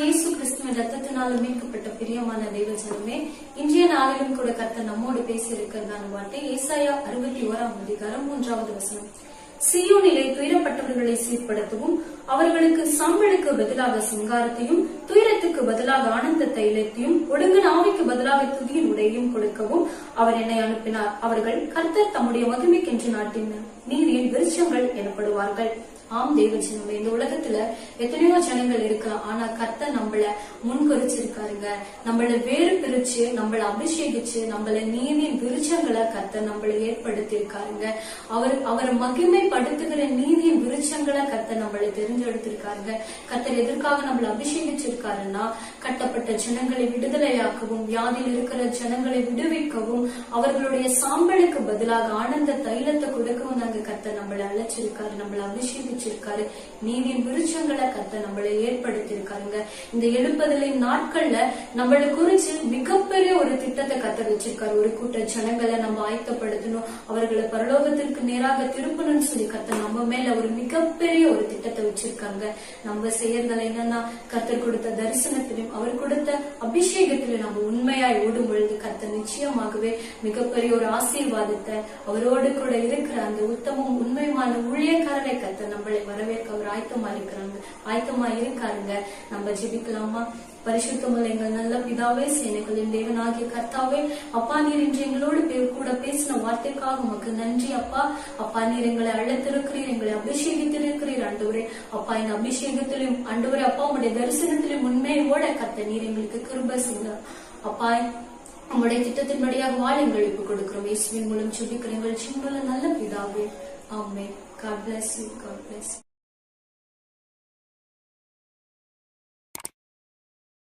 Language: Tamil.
இயேசு கிறிஸ்துவின் இரத்தத்தினால மீட்கப்பட்ட பிரியமான தெய்வ இன்றைய நாளிலும் கூட கர்த்தர் நம்மோடு பேசி இருக்கிறதான வார்த்தை ஏசாயா அறுபத்தி ஓராம் அதிகாரம் மூன்றாவது வசனம். சியோனிலே துயரப்பட்டவர்களை சீர்படுத்தவும் அவர்களுக்கு சம்பளுக்கு பதிலாக சிங்காரத்தையும் துயரத்துக்கு பதிலாக ஆனந்த தைலத்தையும் ஒடுங்கின நாவிக்கு பதிலாக துதியின் உடையையும் கொடுக்கவும் அவர் என்னை அனுப்பினார். அவர்கள் கர்த்தர் தம்முடைய மகிமைக்கென்று நாட்டின் நீதியின் விருட்சங்கள் எனப்படுவார்கள். ஆம் தேவஜனமே இந்த உலகத்துல எத்தனையோ ஜனங்கள் இருக்கு? ஆனா கத்த நம்மள முன்குறிச்சிருக்காருங்க. நம்மள வேறு பிரிச்சு நம்மள அபிஷேகிச்சு நம்மள நீதியின் விருச்சங்களை கத்த நம்மள ஏற்படுத்தி இருக்காருங்க அவர் அவரை மகிமைப்படுத்துகிற நீதியின் விருச்சங்களை கத்த நம்மள தெரிஞ்செடுத்திருக்காருங்க கத்தர் எதற்காக நம்மளை அபிஷேகிச்சிருக்காருன்னா கட்டப்பட்ட ஜனங்களை விடுதலையாக்கவும் வியாதியில் இருக்கிற ஜனங்களை விடுவிக்கவும் அவர்களுடைய சாம்பலுக்கு பதிலாக ஆனந்த தைலத்தை கொடுக்கவும் நாங்க கர்த்தர் நம்மளை அழைச்சிருக்காரு நம்மளை அபிஷேகிச்சிருக்காரு. நீதியின் விருட்சங்களை கர்த்தர் நம்மளை ஏற்படுத்தியிருக்காருங்க இந்த எழுப்பதிலே நாட்கள்ல நம்மளை குறிச்சு மிகப்பெரிய ஒரு திட்டத்தை கத்த வச்சிருக்காரு. ஒரு கூட்ட ஜனங்களை நம்ம ஆயத்தப்படுத்தணும். அவர்களை பரலோகத்திற்கு நேராக திருப்பணும்னு சொல்லி கத்த நம்ம மேல ஒரு மிகப்பெரிய ஒரு திட்டத்தை வச்சிருக்காங்க. நம்ம செய்யறதுல என்னன்னா கத்தர் கொடுத்த தரிசனத்திலும் அவர் கொடுத்த அபிஷேகத்திலும் நம்ம உண்மையாய் ஓடும் பொழுது கத்த நிச்சயமாகவே மிகப்பெரிய ஒரு ஆசீர்வாதத்தை அவரோடு கூட இருக்கிற அந்த உத்தமம் உண்மையான ஊழியக்காரரை கர்த்தர் நம்மளை வரவேற்க அவர் ஆயத்தமா இருக்கிறாங்க. ஆயத்தமா இருக்காருங்க. நம்ம ஜெபிக்கலாமா? பரிசுத்தமுள்ள எங்கள் நல்ல பிதாவே சேனைகளின் ஆகிய கர்த்தாவே அப்பா நீர் இன்று எங்களோடு கூட பேசின வார்த்தைக்காக உமக்கு நன்றி அப்பா. அப்பா நீர் எங்களை அழைத்திருக்கிறீர் எங்களை அபிஷேகித்திருக்கிறீர் ஆண்டவரே. அப்பா இந்த அபிஷேகத்திலும் ஆண்டவரே அப்பா உங்களுடைய தரிசனத்திலும் உண்மையோட கத்த நீர் எங்களுக்கு கிருப செய்தார் அப்பா உங்களுடைய திட்டத்தின்படியாக வாழ எங்களுக்கு கொடுக்கிறோம். இயேசுவின் மூலம் சுபிக்கிற எங்கள் சின்ன நல்ல பிதாவே. ஆமே God bless you God bless